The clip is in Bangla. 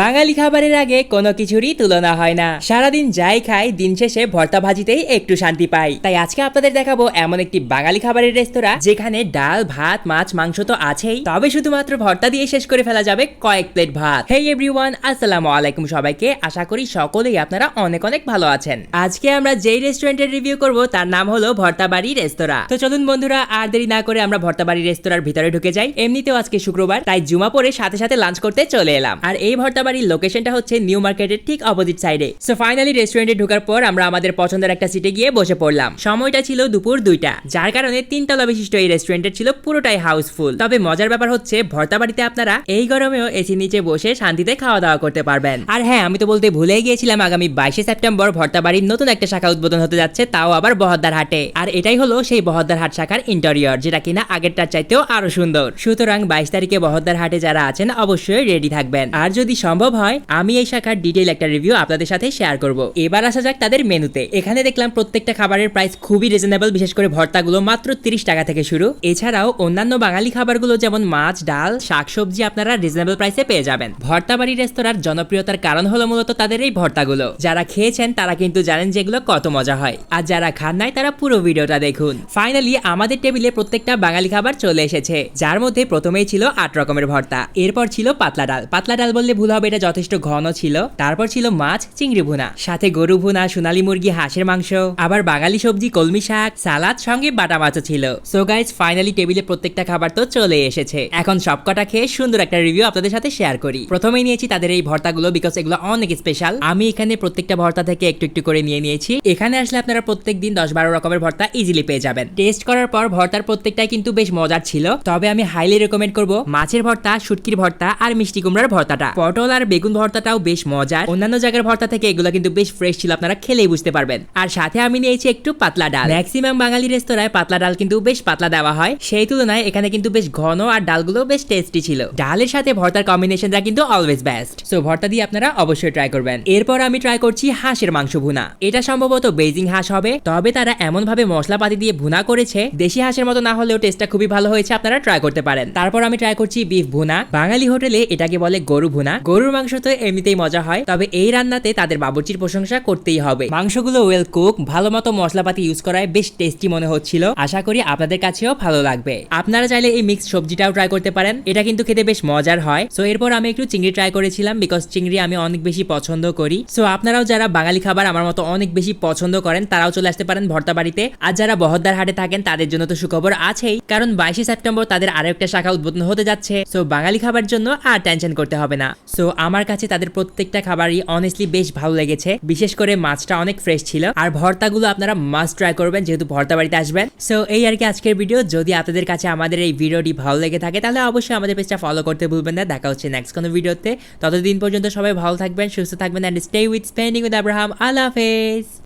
বাঙালি খাবারের আগে কোনো কিছুরই তুলনা হয় না। সারাদিন যাই খাই, দিন শেষে ভর্তা ভাজিতেই একটু শান্তি পাই। তাই আজকে আপনাদের দেখাবো এমন একটি বাঙালি খাবারের রেস্তোরাঁ, যেখানে ডাল, ভাত, মাছ, মাংস তো আছেই। তবে শুধুমাত্র ভর্তা দিয়ে শেষ করে ফেলা যাবে কয়েক প্লেট ভাত। হেই এভরিওয়ান আসসালামু আলাইকুম সবাইকে। আশা করি সকলেই আপনারা অনেক অনেক ভালো আছেন। আজকে আমরা যেই রেস্টুরেন্টের রিভিউ করব, তার নাম হলো ভর্তাবাড়ি রেস্তোরাঁ। তো চলুন বন্ধুরা, আর দেরি না করে আমরা ভর্তাবাড়ি রেস্তোরাঁর ভিতরে ঢুকে যাই। এমনিতেও আজকে শুক্রবার, তাই জুমা পরে সাথে সাথে লাঞ্চ করতে চলে এলাম। আর এই ভর্তাবাড়ির লোকেশনটা হচ্ছে নিউ মার্কেটের ঠিক অপোজিট সাইডে সো ফাইনালি রেস্টুরেন্টে ঢোকার পর আমরা আমাদের পছন্দের একটা সিটে গিয়ে বসে পড়লাম। সময়টা ছিল দুপুর দুইটা। যার কারণে তিনতলা বিশিষ্ট এই রেস্টুরেন্টের ছিল পুরোটাই হাউসফুল তবে মজার ব্যাপার হচ্ছে ভর্তাবাড়িতে আপনারা এই গরমেও এসি নিচে বসে শান্তিতে খাওয়া দাওয়া করতে পারবেন। আর হ্যাঁ আমি তো বলতে ভুলে গিয়েছিলাম, আগামী বাইশে সেপ্টেম্বর ভর্তা বাড়ির নতুন একটা শাখা উদ্বোধন হতে যাচ্ছে, তাও আবার বহদ্দার হাটে। আর এটাই হলো সেই বহদ্দার হাট শাখার ইন্টেরিয়র যেটা কিনা আগেরটার চাইতেও আরও সুন্দর। সুতরাং বাইশ তারিখে বহদ্দার হাটে যারা আছেন, অবশ্যই রেডি থাকবেন। আর যদি সম্ভব হয়, আমি এই শাখার ডিটেল একটা রিভিউ আপনাদের সাথে শেয়ার করব। এবার আসা যাক তাদের মেনুতে। এখানে দেখলাম প্রত্যেকটা খাবারের প্রাইস খুবই রিজনেবল বিশেষ করে ভর্তাগুলো মাত্র তিরিশ টাকা থেকে শুরু। এছাড়াও অন্যান্য বাঙালি খাবারগুলো যেমন মাছ, ডাল, শাকসবজি আপনারা রিজনেবল প্রাইসে পেয়ে যাবেন। ভর্তাবাড়ি রেস্তোরাঁর জনপ্রিয়তার কারণ হলো মূলত তাদের এই ভর্তাগুলো। যারা খেয়েছেন, তারা কিন্তু জানেন যে এগুলো কত মজা হয়। আর যারা খান নাই, তারা পুরো ভিডিওটা দেখুন। ফাইনালি আমাদের টেবিলে প্রত্যেকটা বাঙালি খাবার চলে এসেছে। যার মধ্যে প্রথমেই ছিল আট রকমের ভর্তা। এরপর ছিল পাতলা ডাল। পাতলা ডাল বললে ভুল হবে, এটা যথেষ্ট ঘন ছিল। তারপর ছিল মাছ, চিংড়ি ভুনা। সাথে গরু ভুনা, সোনালী মুরগি, হাঁসের মাংস। আবার বাঙালি সবজি, কলমি শাক, সালাদ, সঙ্গে বাটা মাছও ছিল। সো গাইজ ফাইনালি টেবিলে প্রত্যেকটা খাবার তো চলে এসেছে। এখন সবকটা খেয়ে সুন্দর একটা রিভিউ আপনাদের সাথে শেয়ার করি। প্রথমেই নিয়েছি তাদের এই ভর্তাগুলো বিকজ এগুলো অনেক স্পেশাল আমি এখানে প্রত্যেকটা ভর্তা থেকে একটু একটু করে নিয়ে নিয়েছি। এখানে আসলে আপনারা প্রত্যেক দিন দশ বারো রকমের ভর্তা ইজিলি পেয়ে যাবেন। টেস্ট করার পর ভর্তার প্রত্যেকটাই কিন্তু বেশ মজার ছিল। তবে আমি হাইলি রেকমেন্ড করব মাছের ভর্তা, শুটকির ভর্তা আর মিষ্টি কুমড়ার ভর্তাটা। পটল আর বেগুন ভর্তাটাও বেশ মজার। অন্যান্য জায়গার ভর্তা থেকে এগুলো কিন্তু বেশ ফ্রেশ ছিল, আপনারা খেলেই বুঝতে পারবেন। আর সাথে আমি নিয়েছি একটু পাতলা ডাল। ম্যাক্সিমাম বাঙালি রেস্তোরাঁয় পাতলা ডাল কিন্তু বেশ পাতলা দেওয়া হয়। সেই তুলনায় এখানে কিন্তু বেশ ঘন আর ডালগুলো বেশ টেস্টি ছিল। ডালের সাথে ভর্তার কম্বিনেশনটা কিন্তু অলওয়েজ বেস্ট সো ভর্তা দিয়ে আপনারা অবশ্যই ট্রাই করবেন। এরপর আমি ট্রাই করছি হাঁসের মাংস ভুনা। এটা সম্ভবত বেজিং হাঁস হবে, তবে তারা এমন ভাবে মশলাপাতি দিয়ে ভুনা করেছে, দেশি হাঁসের মতো না হলেও টেস্টটা খুবই ভালো হয়েছে, আপনারা ট্রাই করতে পারেন। তারপর আমি ট্রাই করছি বিফ ভুনা। বাঙালি হোটেলে এটাকে বলে গরু ভুনা। গরুর মাংস তো এমনিতেই মজা হয়, তবে এই রান্নাতে তাদের বাবুর্চির প্রশংসা করতেই হবে। মাংসগুলো ওয়েল কুক ভালো মতো মশলাপাতি ইউজ করায় বেশ টেস্টি মনে হচ্ছিল। আশা করি আপনাদের কাছেও ভালো লাগবে। আপনারা চাইলে এই মিক্স সবজিটাও ট্রাই করতে পারেন। এটা কিন্তু খেতে বেশ মজার হয়। সো এরপর আমি একটু চিংড়ি ট্রাই করেছিলাম বিকজ চিংড়ি আমি অনেক বেশি পছন্দ করি। সো আপনারাও যারা বাঙালি খাবার আমার মতো অনেক বেশি পছন্দ করেন, তারাও চলে আসতে পারেন ভর্তা বাড়িতে। আর যারা বহদ্দার হাটে থাকেন, তাদের জন্য তো সুখবর আছেই। কারণ বাইশে সেপ্টেম্বর তাদের আরও একটা শাখা উদ্বোধন হতে যাচ্ছে। সো বাঙালি খাবার জন্য আর টেনশন করতে হবে না। সো আমার কাছে তাদের প্রত্যেকটা খাবারই অনেস্টলি বেশ ভালো লেগেছে। বিশেষ করে মাছটা অনেক ফ্রেশ ছিল। আর ভর্তাগুলো আপনারা মাস্ট ট্রাই করবেন যেহেতু ভর্তা বাড়িতে আসবেন। সো এই আর কি আজকের ভিডিও যদি আপনাদের কাছে আমাদের এই ভিডিওটি ভালো লেগে থাকে, তাহলে অবশ্যই আমাদের পেজটা ফলো করতে ভুলবেন না। দেখা হচ্ছে নেক্সট কোনো ভিডিওতে ততদিন পর্যন্ত সবাই ভালো থাকবেন, সুস্থ থাকবেন and stay with spending with Abraham আল্লাহ হাফেজ।